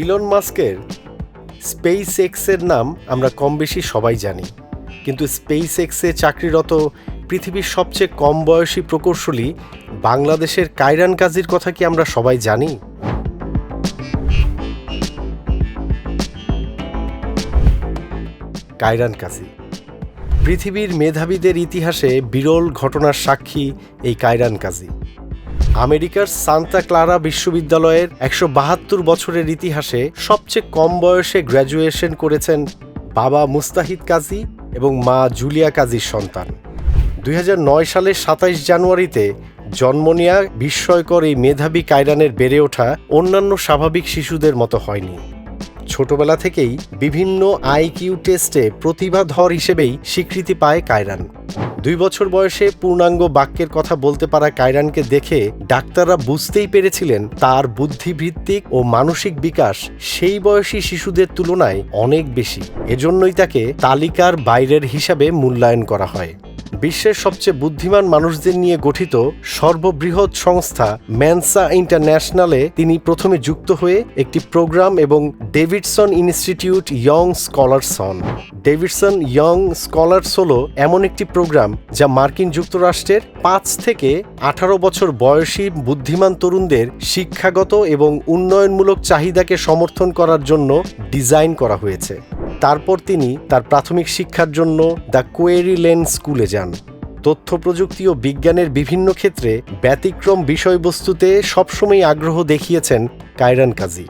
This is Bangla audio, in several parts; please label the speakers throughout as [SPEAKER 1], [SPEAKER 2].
[SPEAKER 1] ইলন মাস্কের স্পেস এক্সের নাম আমরা কম বেশি সবাই জানি। কিন্তু স্পেস এক্সে চাকরিরত পৃথিবীর সবচেয়ে কম বয়সী প্রকৌশলী বাংলাদেশের কাইরান কাজীর কথা কি আমরা সবাই জানি? কাইরান কাজী। পৃথিবীর মেধাবীদের ইতিহাসে বিরল ঘটনার সাক্ষী এই কাইরান কাজী। আমেরিকার সান্তা ক্লারা বিশ্ববিদ্যালয়ের একশো বাহাত্তর বছরের ইতিহাসে সবচেয়ে কম বয়সে গ্র্যাজুয়েশন করেছেন বাবা মুস্তাহিদ কাজী এবং মা জুলিয়া কাজীর সন্তান। দুই হাজার নয় সালের সাতাইশ জানুয়ারিতে জন্ম নেয়া বিস্ময়কর এই মেধাবী কায়রানের বেড়ে ওঠা অন্যান্য স্বাভাবিক শিশুদের মতো হয়নি। ছোটবেলা থেকেই বিভিন্ন আইকিউ টেস্টে প্রতিভাধর হিসেবেই স্বীকৃতি পায় কায়রান। দুই বছর বয়সে পূর্ণাঙ্গ বাক্যের কথা বলতে পারা কায়রানকে দেখে ডাক্তাররা বুঝতেই পেরেছিলেন তার বুদ্ধিভিত্তিক ও মানসিক বিকাশ সেই বয়সী শিশুদের তুলনায় অনেক বেশি। এজন্যই তাকে তালিকার বাইরের হিসাবে মূল্যায়ন করা হয়। বিশ্বের সবচেয়ে বুদ্ধিমান মানুষদের নিয়ে গঠিত সর্ববৃহৎ সংস্থা ম্যানসা ইন্টারন্যাশনালে তিনি প্রথমে যুক্ত হয়ে একটি প্রোগ্রাম এবং ডেভিডসন ইনস্টিটিউট ইয়ং স্কলার্স হন। ডেভিডসন ইয়ং স্কলার্স হল এমন একটি প্রোগ্রাম যা মার্কিন যুক্তরাষ্ট্রের পাঁচ থেকে আঠারো বছর বয়সী বুদ্ধিমান তরুণদের শিক্ষাগত এবং উন্নয়নমূলক চাহিদাকে সমর্থন করার জন্য ডিজাইন করা হয়েছে। তারপর তিনি তার প্রাথমিক শিক্ষার জন্য দ্য কোয়েরি লেন স্কুলে যান। তথ্য, প্রযুক্তি ও বিজ্ঞানের বিভিন্ন ক্ষেত্রে ব্যতিক্রম বিষয়বস্তুতে সবসময় আগ্রহ দেখিয়েছেন কায়রান কাজী।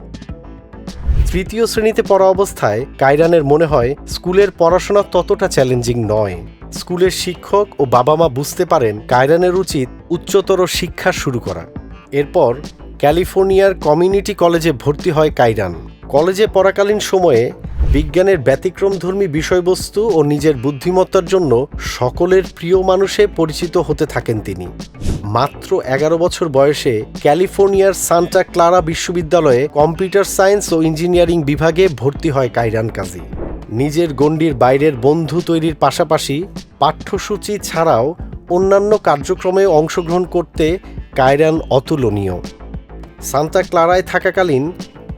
[SPEAKER 1] তৃতীয় শ্রেণীতে পড়া অবস্থায় কায়রানের মনে হয়, স্কুলের পড়াশোনা ততটা চ্যালেঞ্জিং নয়। স্কুলের শিক্ষক ও বাবা মা বুঝতে পারেন কায়রানের উচিত উচ্চতর শিক্ষা শুরু করা। এরপর ক্যালিফোর্নিয়ার কমিউনিটি কলেজে ভর্তি হয় কাইরান কলেজে পড়াকালীন সময়ে বিজ্ঞানের ব্যতিক্রমধর্মী বিষয়বস্তু ও নিজের বুদ্ধিমত্তার জন্য সকলের প্রিয় মানুষে পরিচিত হতে থাকেন তিনি। মাত্র এগারো বছর বয়সে ক্যালিফোর্নিয়ার সান্টা ক্লারা বিশ্ববিদ্যালয়ে কম্পিউটার সায়েন্স ও ইঞ্জিনিয়ারিং বিভাগে ভর্তি হয় কাইরান কাজী। নিজের গণ্ডির বাইরের বন্ধু তৈরির পাশাপাশি পাঠ্যসূচি ছাড়াও অন্যান্য কার্যক্রমে অংশগ্রহণ করতে কায়রান অতুলনীয়। সান্তা ক্লারায় থাকাকালীন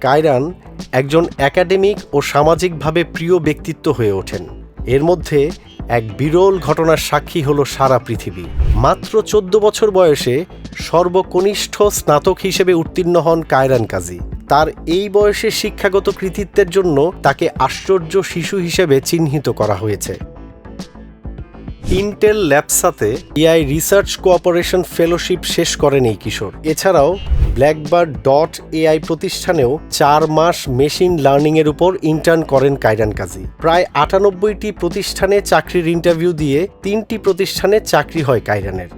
[SPEAKER 1] কায়রান একজন একাডেমিক ও সামাজিকভাবে প্রিয় ব্যক্তিত্ব হয়ে ওঠেন। এর মধ্যে এক বিরল ঘটনার সাক্ষী হল সারা পৃথিবী। মাত্র চোদ্দ বছর বয়সে সর্বকনিষ্ঠ স্নাতক হিসেবে উত্তীর্ণ হন কায়রান কাজী। তার এই বয়সে শিক্ষাগত কৃতিত্বের জন্য তাকে আশ্চর্য শিশু হিসেবে চিহ্নিত করা হয়েছে। ইন্টেল ল্যাবসাতে এআই রিসার্চ কোঅপারেশন ফেলোশিপ শেষ করেন এই কিশোর। এছাড়াও ব্ল্যাকবার্ড ডট এআই প্রতিষ্ঠানেও চার মাস মেশিন লার্নিংয়ের উপর ইন্টার্ন করেন কাইরান কাজী। প্রায় আটানব্বইটি প্রতিষ্ঠানে চাকরির ইন্টারভিউ দিয়ে তিনটি প্রতিষ্ঠানে চাকরি হয় কাইরানের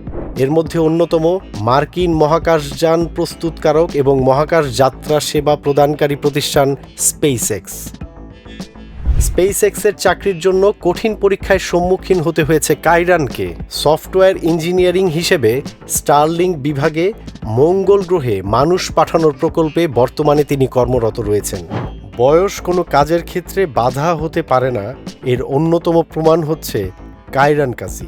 [SPEAKER 1] এর মধ্যে অন্যতম মার্কিন মহাকাশযান প্রস্তুতকারক এবং মহাকাশ যাত্রা সেবা প্রদানকারী প্রতিষ্ঠান স্পেস এক্স স্পেস এক্সের চাকরির জন্য কঠিন পরীক্ষায় সম্মুখীন হতে হয়েছে কাইরানকে। সফটওয়্যার ইঞ্জিনিয়ারিং হিসেবে স্টারলিং বিভাগে মঙ্গল গ্রহে মানুষ পাঠানোর প্রকল্পে বর্তমানে তিনি কর্মরত রয়েছেন। বয়স কোনো কাজের ক্ষেত্রে বাধা হতে পারে না, এর অন্যতম প্রমাণ হচ্ছে কাইরান কাজী